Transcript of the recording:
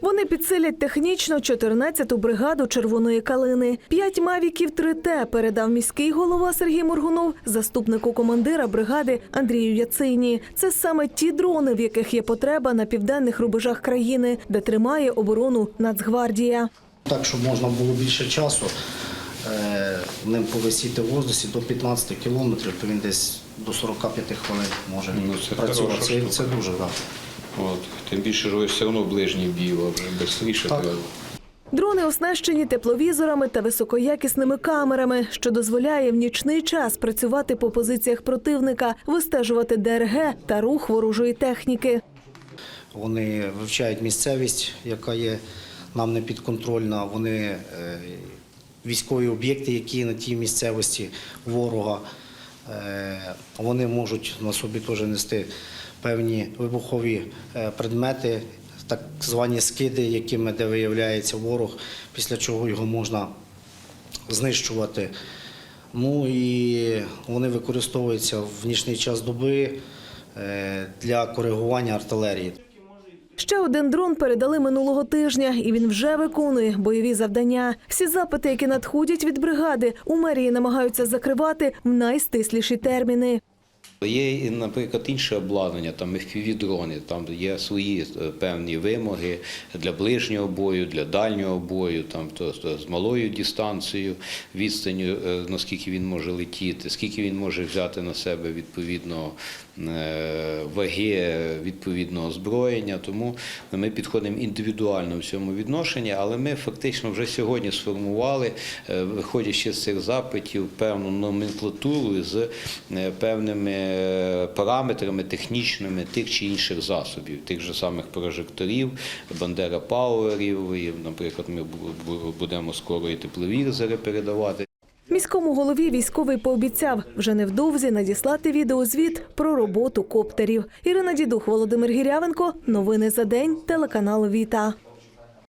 Вони підсилять технічно 14-ту бригаду червоної калини. П'ять мавіків 3Т передав міський голова Сергій Моргунов заступнику командира бригади Андрію Яцині. Це саме ті дрони, в яких є потреба на південних рубежах країни, де тримає оборону Нацгвардія. Так, щоб можна було більше часу е, ним повисіти в воздусі до 15 кілометрів, то він десь до 45 хвилин може Ну, це працювати. Це, це дуже так. От. Тим більше, що все одно ближній бій, а вже Так. треба. Дрони оснащені тепловізорами та високоякісними камерами, що дозволяє в нічний час працювати по позиціях противника, вистежувати ДРГ та рух ворожої техніки. Вони вивчають місцевість, яка є нам не підконтрольна. Вони е, військові об'єкти, які на тій місцевості ворога. Е, вони можуть на собі теж нести певні вибухові е, предмети, так звані скиди, якими де виявляється ворог, після чого його можна знищувати. Ну і вони використовуються в нічний час доби е, для коригування артилерії. Ще один дрон передали минулого тижня, і він вже виконує бойові завдання. Всі запити, які надходять від бригади, у мерії намагаються закривати в найстисліші терміни. Є, наприклад, інше обладнання, там FPV-дрони, там є свої е, певні вимоги для ближнього бою, для дальнього бою, там то, то з малою дистанцією, відстанню, е, наскільки він може летіти, скільки він може взяти на себе відповідно е, ваги відповідного озброєння. Тому ми підходимо індивідуально в цьому відношенні, але ми фактично вже сьогодні сформували, виходячи з цих запитів, певну номенклатуру з певними параметрами технічними тих чи інших засобів, тих же самих прожекторів, бандера пауерів. І, наприклад, ми бу- бу- будемо скоро і тепловізори передавати. Міському голові військовий пообіцяв вже невдовзі надіслати відеозвіт про роботу коптерів. Ірина Дідух, Володимир Гірявенко. Новини за день. Телеканал Віта.